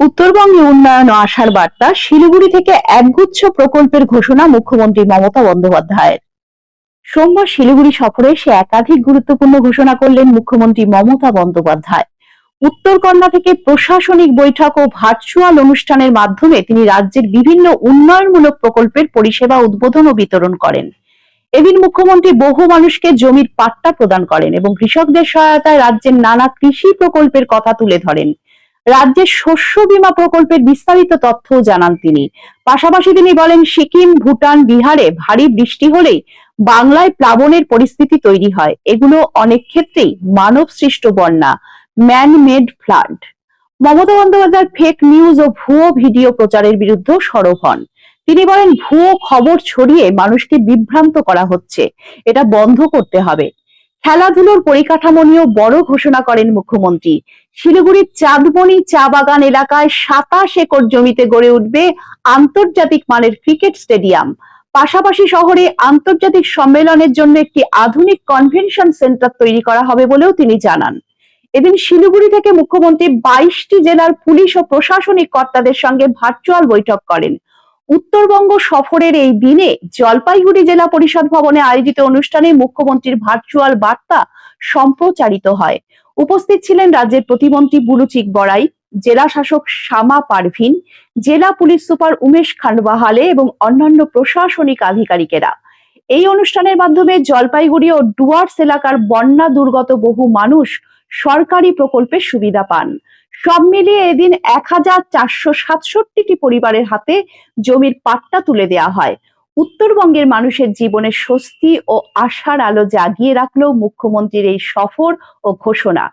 উত্তরবঙ্গে উন্নয়ন ও আশার বার্তা শিলিগুড়ি থেকে একগুচ্ছ প্রকল্পের ঘোষণা মুখ্যমন্ত্রী মমতা বন্দ্যোপাধ্যায়ের। সোমবার শিলিগুড়ি সফরে সে একাধিক গুরুত্বপূর্ণ ঘোষণা করলেন মুখ্যমন্ত্রী মমতা বন্দ্যোপাধ্যায়। উত্তরকন্যা থেকে প্রশাসনিক বৈঠক ও ভার্চুয়াল অনুষ্ঠানের মাধ্যমে তিনি রাজ্যের বিভিন্ন উন্নয়নমূলক প্রকল্পের পরিষেবা উদ্বোধন ও বিতরণ করেন। এদিন মুখ্যমন্ত্রী বহু মানুষকে জমির পাট্টা প্রদান করেন এবং কৃষকদের সহায়তায় রাজ্যের নানা কৃষি প্রকল্পের কথা তুলে ধরেন। রাজ্যের শস্য বীমা প্রকল্পের বিস্তারিত তথ্য জানান তিনি। পাশাপাশি তিনি বলেন, সিকিম, ভুটান, বিহারে ভারী বৃষ্টি হলেই বাংলায় প্লাবনের পরিস্থিতি তৈরি হয়। এগুলো অনেক ক্ষেত্রেই মানব সৃষ্ট বন্যা man made flood Mamata Bandyopadhyay fake news ও ভুয়ো ভিডিও প্রচারের বিরুদ্ধে সরব হন। তিনি বলেন, ভুয়ো খবর ছড়িয়ে মানুষকে বিভ্রান্ত করা হচ্ছে। এটা বন্ধ করতে হবে। খেলাধুলোর পরিকাঠামো নিয়েও বড় ঘোষণা করেন মুখ্যমন্ত্রী। শিলিগুড়ির চাঁদমণি চা বাগান এলাকায় সাতাশ একর জমিতে গড়ে উঠবে আন্তর্জাতিক মানের ক্রিকেট স্টেডিয়াম। পাশাপাশি শহরে আন্তর্জাতিক সম্মেলনের জন্য একটি আধুনিক কনভেনশন সেন্টার তৈরি করা হবে বলেও তিনি জানান। এদিন শিলিগুড়ি থেকে মুখ্যমন্ত্রী বাইশটি জেলার পুলিশ ও প্রশাসনিক কর্তাদের সঙ্গে ভার্চুয়াল বৈঠক করেন। উত্তরবঙ্গ সফরের এই দিনে জলপাইগুড়ি জেলা পরিষদ ভবনে আয়োজিত অনুষ্ঠানে মুখ্যমন্ত্রীর ভার্চুয়াল বার্তা সম্প্রচারিত হয়। উপস্থিত ছিলেন রাজ্যের প্রতিমন্ত্রী বুলুচিক বড়াই, জেলা শাসক শ্যামা পারভিন, জেলা পুলিশ সুপার উমেশ খান্ডবাহালে এবং অন্যান্য প্রশাসনিক আধিকারিকেরা। এই অনুষ্ঠানের মাধ্যমে জলপাইগুড়ি ও ডুয়ার্স এলাকার বন্যা দুর্গত বহু মানুষ সরকারি প্রকল্পের সুবিধা পান। সব মিলিয়ে এদিন এক হাজার চারশো সাতষট্টিটি পরিবারের হাতে জমির পাট্টা তুলে দেওয়া হয়। উত্তরবঙ্গের মানুষের জীবনে স্বস্তি ও আশার আলো জাগিয়ে রাখল মুখ্যমন্ত্রীর এই সফর ও ঘোষণা।